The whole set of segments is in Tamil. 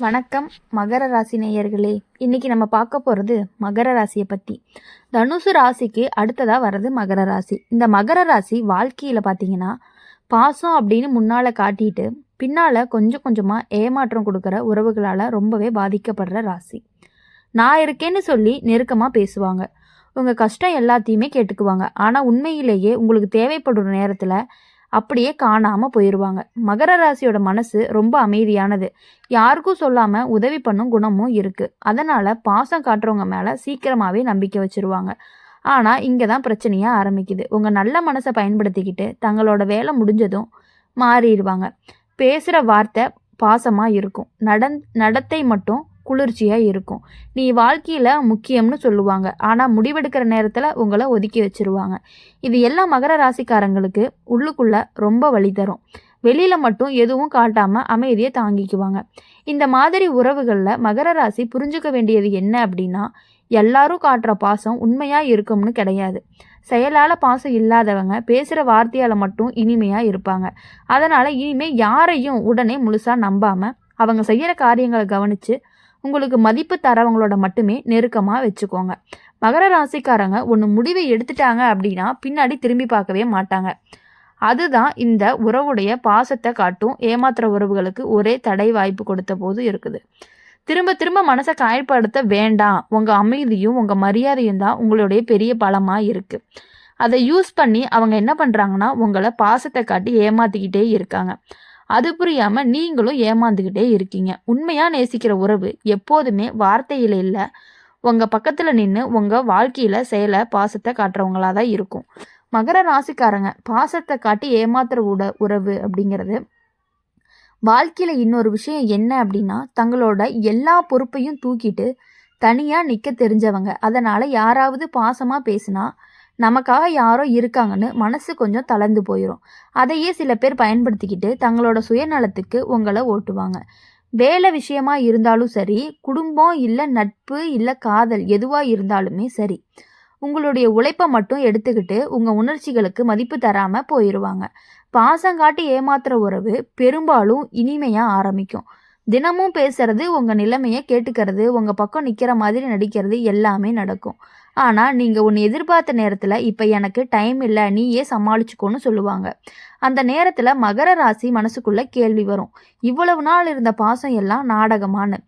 வணக்கம் மகர ராசி நேயர்களே. இன்னைக்கு நம்ம பார்க்க போகிறது மகர ராசியை பற்றி தனுசு ராசிக்கு அடுத்ததாக வர்றது மகர ராசி. இந்த மகர ராசி வாழ்க்கையில் பார்த்தீங்கன்னா பாசம் அப்படின்னு முன்னால் காட்டிட்டு பின்னால் கொஞ்சம் கொஞ்சமாக ஏமாற்றம் கொடுக்குற உறவுகளால் ரொம்பவே பாதிக்கப்படுற ராசி. நான் இருக்கேன்னு சொல்லி நெருக்கமாக பேசுவாங்க. உங்கள் கஷ்டம் எல்லாத்தையுமே கேட்டுக்குவாங்க. ஆனால் உண்மையிலேயே உங்களுக்கு தேவைப்படும் நேரத்தில் அப்படியே காணாமல் போயிடுவாங்க மகர ராசியோட மனசு ரொம்ப அமைதியானது. யாருக்கும் சொல்லாமல் உதவி பண்ணும் குணமும் இருக்குது அதனால் பாசம் காட்டுறவங்க மேலே சீக்கிரமாகவே நம்பிக்கை வச்சுருவாங்க. ஆனால் இங்கே தான் பிரச்சனையாக ஆரம்பிக்குது. உங்கள் நல்ல மனசை பயன்படுத்திக்கிட்டு தங்களோட வேலை முடிஞ்சதும் மாறிடுவாங்க. பேசுகிற வார்த்தை பாசமாக இருக்கும். நடந் நடத்தை மட்டும் குளிர்ச்சியாக இருக்கும். நீ வாழ்க்கையில் முக்கியம்னு சொல்லுவாங்க. ஆனால் முடிவெடுக்கிற நேரத்தில் உங்களை ஒதுக்கி வச்சிருவாங்க. இது எல்லா மகர ராசிக்காரங்களுக்கு உள்ளுக்குள்ளே ரொம்ப வழி தரும். வெளியில் மட்டும் எதுவும் காட்டாமல் அமைதியை தாங்கிக்குவாங்க. இந்த மாதிரி உறவுகளில் மகர ராசி புரிஞ்சுக்க வேண்டியது என்ன அப்படின்னா எல்லாரும் காட்டுற பாசம் உண்மையாக இருக்கும்னு கிடையாது. செயலால் பாசம் இல்லாதவங்க பேசுகிற வார்த்தையால் மட்டும் இனிமையாக இருப்பாங்க. அதனால் இனிமேல் யாரையும் உடனே முழுசாக நம்பாமல் அவங்க செய்கிற காரியங்களை கவனித்து உங்களுக்கு மதிப்பு தரவங்களோட மட்டுமே நெருக்கமாக வச்சுக்கோங்க. மகர ராசிக்காரங்க ஒன்று முடிவை எடுத்துட்டாங்க அப்படின்னா பின்னாடி திரும்பி பார்க்கவே மாட்டாங்க. அதுதான் இந்த உறவுடைய பாசத்தை காட்டும். ஏமாத்துற உறவுகளுக்கு ஒரே தடை வாய்ப்பு கொடுத்த போது இருக்குது. திரும்ப திரும்ப மனசை காயப்படுத்த வேண்டாம். உங்கள் அமைதியும் உங்கள் மரியாதையும் தான் உங்களுடைய பெரிய பலமாக இருக்குது அதை யூஸ் பண்ணி அவங்க என்ன பண்ணுறாங்கன்னா உங்களை பாசத்தை காட்டி ஏமாத்திக்கிட்டே இருக்காங்க. அது புரியாமல் நீங்களும் ஏமாந்துக்கிட்டே இருக்கீங்க. உண்மையாக நேசிக்கிற உறவு எப்போதுமே வார்த்தையில் இல்லை. உங்கள் பக்கத்தில் நின்று உங்கள் வாழ்க்கையில் செயலை பாசத்தை காட்டுறவங்களாக தான் இருக்கும். மகர ராசிக்காரங்க பாசத்தை காட்டி ஏமாத்துற உட உறவு அப்படிங்கிறது வாழ்க்கையில் இன்னொரு விஷயம் என்ன அப்படின்னா தங்களோட எல்லா பொறுப்பையும் தூக்கிட்டு தனியாக நிற்க தெரிஞ்சவங்க. அதனால் யாராவது பாசமாக பேசினா நமக்காக யாரோ இருக்காங்கன்னு மனசு கொஞ்சம் தளர்ந்து போயிடும் அதையே சில பேர் பயன்படுத்திக்கிட்டு தங்களோட சுயநலத்துக்கு உங்களை ஓட்டுவாங்க. வேலை விஷயமா இருந்தாலும் சரி குடும்பம் இல்லை நட்பு இல்லை காதல் எதுவாக இருந்தாலுமே சரி உங்களுடைய உழைப்பை மட்டும் எடுத்துக்கிட்டு உங்கள் உணர்ச்சிகளுக்கு மதிப்பு தராமல் போயிடுவாங்க பாசங்காட்டி ஏமாத்துற உறவு பெரும்பாலும் இனிமையாக ஆரம்பிக்கும். தினமும் பேசுறது உங்கள் நிலைமையை கேட்டுக்கிறது உங்கள் பக்கம் நிற்கிற மாதிரி நடிக்கிறது எல்லாமே நடக்கும். ஆனால் நீங்கள் ஒன்று எதிர்பார்த்த நேரத்தில் இப்போ எனக்கு டைம் இல்லை நீயே சமாளிச்சுக்கோன்னு சொல்லுவாங்க. அந்த நேரத்தில் மகர ராசி மனசுக்குள்ளே கேள்வி வரும். இவ்வளவு நாள் இருந்த பாசம் எல்லாம் நாடகமானு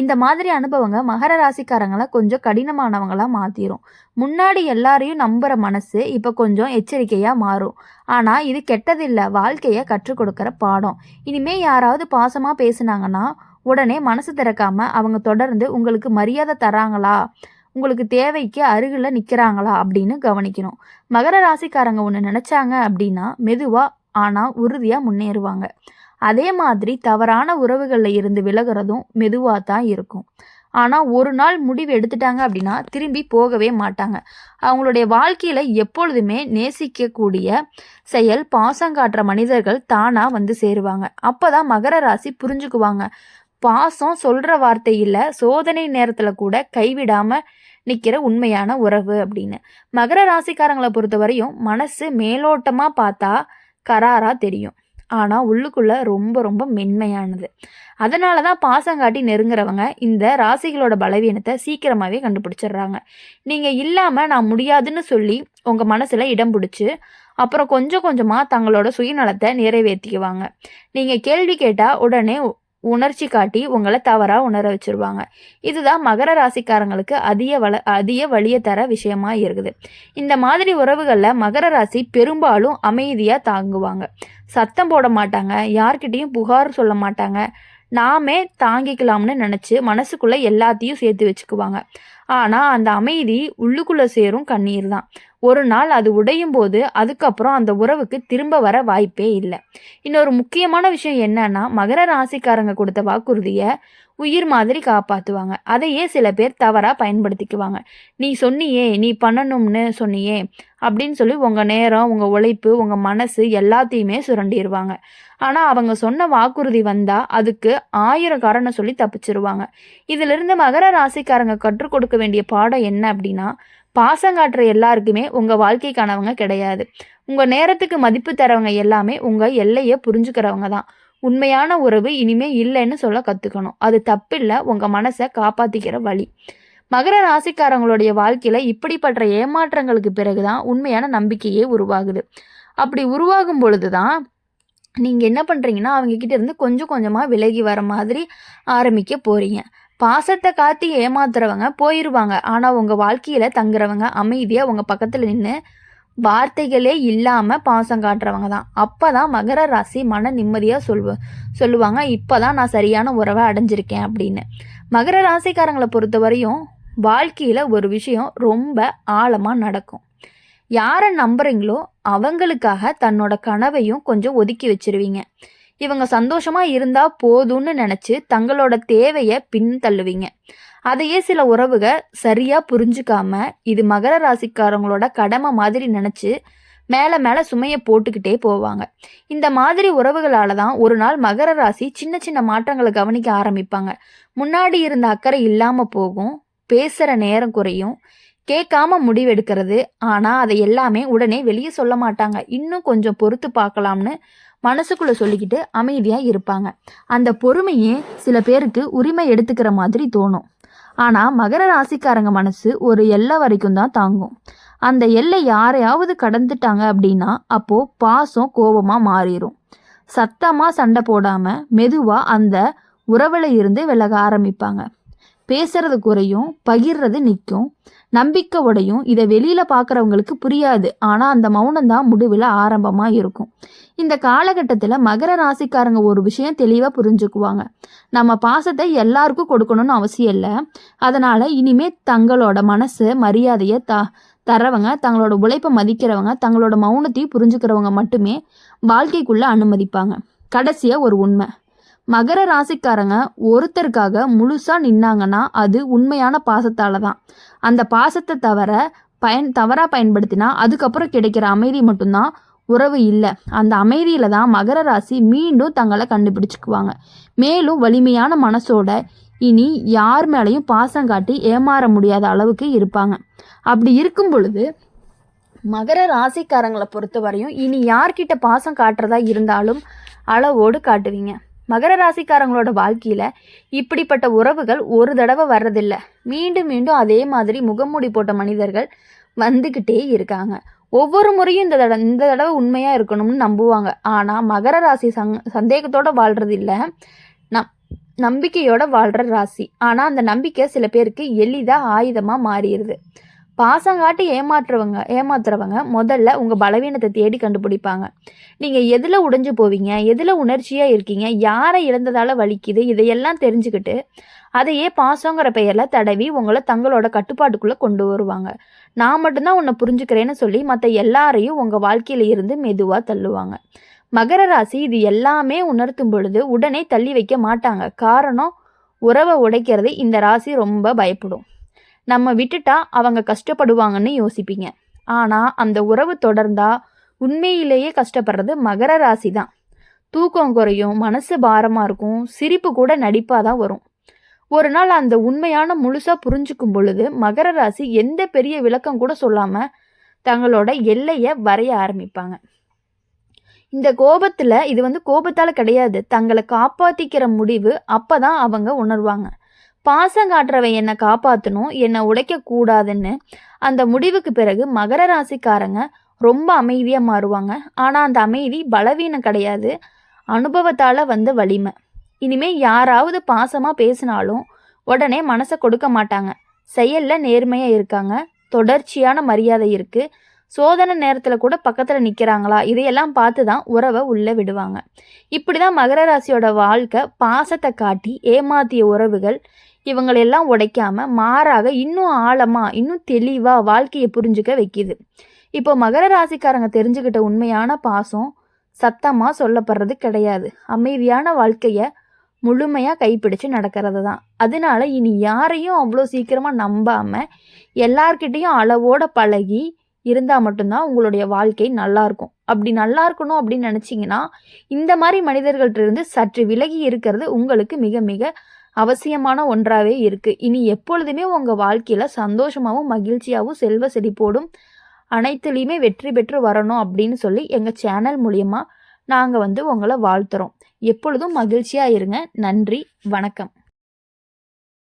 இந்த மாதிரி அனுபவங்க மகர ராசிக்காரங்களை கொஞ்சம் கடினமானவங்களாக மாற்றிடும் முன்னாடி எல்லாரையும் நம்புகிற மனசு இப்போ கொஞ்சம் எச்சரிக்கையாக மாறும். ஆனால் இது கெட்டதில்லை வாழ்க்கையை கற்றுக் கொடுக்குற பாடம். இனிமே யாராவது பாசமாக பேசுனாங்கன்னா உடனே மனசு திறக்காம அவங்க தொடர்ந்து உங்களுக்கு மரியாதை தராங்களா? உங்களுக்கு தேவைக்கு அருகில் நிற்கிறாங்களா அப்படின்னு கவனிக்கணும். மகர ராசிக்காரங்க ஒன்று நினச்சாங்க அப்படின்னா மெதுவாக ஆனால் உறுதியாக முன்னேறுவாங்க. அதே மாதிரி தவறான உறவுகளில் இருந்து விலகிறதும் மெதுவாக தான் இருக்கும். ஆனால் ஒரு நாள் முடிவு எடுத்துட்டாங்க அப்படின்னா திரும்பி போகவே மாட்டாங்க. அவங்களுடைய வாழ்க்கையில் எப்பொழுதுமே நேசிக்கக்கூடிய செயல் பாசம் காட்டுற மனிதர்கள் தானாக வந்து சேருவாங்க. அப்போ தான் மகர ராசி புரிஞ்சுக்குவாங்க. பாசம் சொல்கிற வார்த்தையில் சோதனை நேரத்தில் கூட கைவிடாமல் நிற்கிற உண்மையான உறவு அப்படின்னு. மகர ராசிக்காரங்களை பொறுத்த வரையும் மனசு மேலோட்டமாக பார்த்தா கராராக தெரியும். ஆனால் உள்ளுக்குள்ளே ரொம்ப ரொம்ப மென்மையானது. அதனால தான் பாசம் காட்டி நெருங்குறவங்க இந்த ராசிகளோட பலவீனத்தை சீக்கிரமாகவே கண்டுபிடிச்சிடுறாங்க. நீங்கள் இல்லாமல் நான் முடியாதுன்னு சொல்லி உங்கள் மனசில் இடம் பிடிச்சி அப்புறம் கொஞ்சம் கொஞ்சமாக தங்களோட சுயநலத்தை நிறைவேற்றிக்குவாங்க நீங்கள் கேள்வி கேட்டால் உடனே உணர்ச்சி காட்டி உங்களை தவறாக உணர வச்சுருவாங்க. இதுதான் மகர ராசிக்காரங்களுக்கு அதிக வள அதிக வழியை தர விஷயமா இருக்குது. இந்த மாதிரி உறவுகளில் மகர ராசி பெரும்பாலும் அமைதியாக தாங்குவாங்க. சத்தம் போட மாட்டாங்க யார்கிட்டையும் புகார் சொல்ல மாட்டாங்க. நாமே தாங்கிக்கலாம்னு நினச்சி மனசுக்குள்ளே எல்லாத்தையும் சேர்த்து வச்சுக்குவாங்க. ஆனால் அந்த அமைதி உள்ளுக்குள்ளே சேரும் கண்ணீர் தான். ஒரு நாள் அது உடையும் போது அதுக்கப்புறம் அந்த உறவுக்கு திரும்ப வர வாய்ப்பே இல்லை. இன்னொரு முக்கியமான விஷயம் என்னன்னா மகர ராசிக்காரங்க கொடுத்த வாக்குறுதியை உயிர் மாதிரி காப்பாற்றுவாங்க அதையே சில பேர் தவறாக பயன்படுத்திக்குவாங்க. நீ சொன்னியே நீ பண்ணணும்னு சொன்னியே அப்படின்னு சொல்லி உங்கள் நேரம் உங்கள் உழைப்பு உங்கள் மனசு எல்லாத்தையுமே சுரண்டிடுவாங்க ஆனால் அவங்க சொன்ன வாக்குறுதி வந்தால் அதுக்கு ஆயிரம் காரணம் சொல்லி தப்பிச்சிருவாங்க. இதிலிருந்து மகர ராசிக்காரங்க கற்றுக் கொடுக்க வேண்டிய பாடம் என்ன அப்படின்னா பாசங்காட்டுற எல்லாருக்குமே உங்கள் வாழ்க்கைக்கானவங்க கிடையாது. உங்கள் நேரத்துக்கு மதிப்பு தரவங்க எல்லாமே உங்கள் எல்லையை புரிஞ்சுக்கிறவங்க தான். உண்மையான உறவு இனிமே இல்லைன்னு சொல்ல கற்றுக்கணும் அது தப்பில்லை உங்கள் மனசை காப்பாற்றிக்கிற வழி. மகர ராசிக்காரங்களுடைய வாழ்க்கையில் இப்படிப்பட்ட ஏமாற்றங்களுக்கு பிறகுதான் உண்மையான நம்பிக்கையே உருவாகுது. அப்படி உருவாகும் பொழுது தான் நீங்கள் என்ன பண்ணுறீங்கன்னா அவங்கக்கிட்ட இருந்து கொஞ்சம் கொஞ்சமாக விலகி வர மாதிரி ஆரம்பிக்க போகிறீங்க பாசத்தை காட்டி ஏமாத்துறவங்க போயிடுவாங்க ஆனால் உங்கள் வாழ்க்கையில் தங்குறவங்க அமைதியாக உங்கள் பக்கத்தில் நின்று வார்த்தைகளே இல்லாமல் பாசம் காட்டுறவங்க தான். அப்போ தான் மகர ராசி மன நிம்மதியாக சொல்வ சொல்லுவாங்க. இப்போ தான் நான் சரியான உறவை அடைஞ்சிருக்கேன் அப்படின்னு. மகர ராசிக்காரங்களை பொறுத்த வரையும் வாழ்க்கையில் ஒரு விஷயம் ரொம்ப ஆழமாக நடக்கும். யாரை நம்புறீங்களோ அவங்களுக்காக தன்னோட கனவையும் கொஞ்சம் ஒதுக்கி வச்சிருவீங்க. இவங்க சந்தோஷமாக இருந்தால் போதும்னு நினச்சி தங்களோட தேவையை பின் தள்ளுவீங்க அதையே சில உறவுக சரியாக புரிஞ்சுக்காம இது மகர ராசிக்காரங்களோட கடமை மாதிரி நினச்சி மேலே மேலே சுமையை போட்டுக்கிட்டே போவாங்க. இந்த மாதிரி உறவுகளால் தான் ஒரு நாள் மகர ராசி சின்ன சின்ன மாற்றங்களை கவனிக்க ஆரம்பிப்பாங்க. முன்னாடி இருந்த அக்கறை இல்லாமல் போகும் பேசுகிற நேரம் குறையும் கேட்காம முடிவெடுக்கிறது. ஆனால் அதை எல்லாமே உடனே வெளியே சொல்ல மாட்டாங்க. இன்னும் கொஞ்சம் பொறுத்து பார்க்கலாம்னு மனசுக்குள்ளே சொல்லிக்கிட்டு அமைதியாக இருப்பாங்க. அந்த பொறுமையே சில பேருக்கு உரிமை எடுத்துக்கிற மாதிரி தோணும். ஆனால் மகர ராசிக்காரங்க மனசு ஒரு எல்லை வரைக்கும் தான் தாங்கும். அந்த எல்லை யாரையாவது கடந்துட்டாங்க அப்படின்னா அப்போது பாசம் கோபமாக மாறிடும் சத்தமாக சண்டை போடாமல் மெதுவாக அந்த உறவில் இருந்து விலக ஆரம்பிப்பாங்க. பேசுறது குறையும் பகிர்றது நிற்கும் நம்பிக்கை உடையும் இதை வெளியில் பார்க்குறவங்களுக்கு புரியாது. ஆனால் அந்த மௌனம் தான் முடிவில் ஆரம்பமாக இருக்கும். இந்த காலகட்டத்தில் மகர ராசிக்காரங்க ஒரு விஷயம் தெளிவாக புரிஞ்சுக்குவாங்க. நம்ம பாசத்தை எல்லாருக்கும் கொடுக்கணும்னு அவசியம் இல்லை. அதனால் இனிமே தங்களோட மனசு மரியாதையை த தரவங்க தங்களோட உழைப்பை மதிக்கிறவங்க தங்களோட மௌனத்தையும் புரிஞ்சுக்கிறவங்க மட்டுமே வாழ்க்கைக்குள்ளே அனுமதிப்பாங்க. கடைசியாக ஒரு உண்மை. மகர ராசிக்காரங்க ஒருத்தருக்காக முழுசாக நின்னாங்கன்னா அது உண்மையான பாசத்தால் தான். அந்த பாசத்தை தவிர பயன் தவறாக பயன்படுத்தினா அதுக்கப்புறம் கிடைக்கிற அமைதி மட்டும்தான் உறவு இல்லை. அந்த அமைதியில் தான் மகர ராசி மீண்டும் தங்களை கண்டுபிடிச்சிக்குவாங்க. மேலும் வலிமையான மனசோட இனி யார் மேலேயும் பாசம் காட்டி ஏமாற முடியாத அளவுக்கு இருப்பாங்க. அப்படி இருக்கும் பொழுது மகர ராசிக்காரங்களை பொறுத்த வரையும் இனி யார்கிட்ட பாசம் காட்டுறதா இருந்தாலும் அளவோடு காட்டுவீங்க. மகர ராசிக்காரங்களோட வாழ்க்கையில் இப்படிப்பட்ட உறவுகள் ஒரு தடவை வர்றதில்லை. மீண்டும் மீண்டும் அதே மாதிரி முகமூடி போட்ட மனிதர்கள் வந்துக்கிட்டே இருக்காங்க. ஒவ்வொரு முறையும் இந்த தடவை இந்த தடவை உண்மையாக இருக்கணும்னு நம்புவாங்க. ஆனால் மகர ராசி சங் சந்தேகத்தோடு வாழ்கிறது இல்லை நம் நம்பிக்கையோட வாழ்கிற ராசி. ஆனால் அந்த நம்பிக்கை சில பேருக்கு எளிதாக ஆயுதமாக மாறிடுது. பாசங்காட்டி ஏமாற்றுறவங்க ஏமாத்துறவங்க முதல்ல உங்கள் பலவீனத்தை தேடி கண்டுபிடிப்பாங்க. நீங்கள் எதில் உடைஞ்சு போவீங்க? எதில் உணர்ச்சியாக இருக்கீங்க? யாரை இழந்ததால் வலிக்குது? இதையெல்லாம் தெரிஞ்சுக்கிட்டு அதையே பாசங்கிற பெயரில் தடவி உங்களை தங்களோட கட்டுப்பாட்டுக்குள்ளே கொண்டு வருவாங்க. நான் மட்டும்தான் உன்னை புரிஞ்சுக்கிறேன்னு சொல்லி மற்ற எல்லாரையும் உங்கள் வாழ்க்கையில் இருந்து மெதுவாக தள்ளுவாங்க. மகர ராசி இது எல்லாமே உணர்த்தும் பொழுது உடனே தள்ளி வைக்க மாட்டாங்க. காரணம் உறவை உடைக்கிறது இந்த ராசி ரொம்ப பயப்படும். நம்ம விட்டுட்டா அவங்க கஷ்டப்படுவாங்கன்னு யோசிப்பீங்க. ஆனால் அந்த உறவு தொடர்ந்தா உண்மையிலேயே கஷ்டப்படுறது மகர ராசி தான் தூக்கம் குறையும் மனசு பாரமாக இருக்கும் சிரிப்பு கூட நடிப்பாக தான் வரும். ஒரு நாள் அந்த உண்மையான முழுசாக புரிஞ்சுக்கும் பொழுது மகர ராசி எந்த பெரிய விளக்கம் கூட சொல்லாமல் தங்களோட எல்லையை வரைய ஆரம்பிப்பாங்க. இந்த கோபத்தில் இது வந்து கோபத்தால் கிடையாது. தங்களை காப்பாற்றிக்கிற முடிவு அப்போ தான் அவங்க உணர்வாங்க. பாசம் காட்டுறவன் என்னை காப்பாற்றணும் என்னை உடைக்கக்கூடாதுன்னு அந்த முடிவுக்கு பிறகு மகர ராசிக்காரங்க ரொம்ப அமைதியாக மாறுவாங்க. ஆனால் அந்த அமைதி பலவீனம் கிடையாது. அனுபவத்தால் வந்த வலிமை. இனிமேல் யாராவது பாசமாக பேசினாலும் உடனே மனசை கொடுக்க மாட்டாங்க. செயலில் நேர்மையாக இருக்காங்க. தொடர்ச்சியான மரியாதை இருக்குது சோதனை நேரத்தில் கூட பக்கத்தில் நிற்கிறாங்களா இதையெல்லாம் பார்த்து தான் உறவை உள்ளே விடுவாங்க. இப்படி தான் மகர ராசியோட வாழ்க்கை பாசத்தை காட்டி ஏமாத்திய உறவுகள் இவங்களெல்லாம் உடைக்காம மாறாக இன்னும் ஆழமாக இன்னும் தெளிவாக வாழ்க்கையை புரிஞ்சுக்க வைக்கிது. இப்போ மகர ராசிக்காரங்க தெரிஞ்சுக்கிட்ட உண்மையான பாசம் சத்தமாக சொல்லப்படுறது கிடையாது. அமைதியான வாழ்க்கையை முழுமையாக கைப்பிடிச்சு நடக்கிறது தான். அதனால இனி யாரையும் அவ்வளோ சீக்கிரமாக நம்பாமல் எல்லார்கிட்டேயும் அளவோட பழகி இருந்தால் மட்டும்தான் உங்களுடைய வாழ்க்கை நல்லாயிருக்கும் அப்படி நல்லா இருக்கணும் அப்படின்னு நினச்சிங்கன்னா இந்த மாதிரி மனிதர்கள்ட்ட இருந்து சற்று விலகி இருக்கிறது உங்களுக்கு மிக மிக அவசியமான ஒன்றாகவே இருக்குது இனி எப்பொழுதுமே உங்கள் வாழ்க்கையில் சந்தோஷமாகவும் மகிழ்ச்சியாகவும் செல்வ செழிப்போடும் அனைத்துலேயுமே வெற்றி பெற்று வரணும் அப்படின்னு சொல்லி எங்கள் சேனல் மூலியமாக நாங்கள் வந்து உங்களை வாழ்த்துறோம். எப்பொழுதும் மகிழ்ச்சியாக இருங்க. நன்றி. வணக்கம்.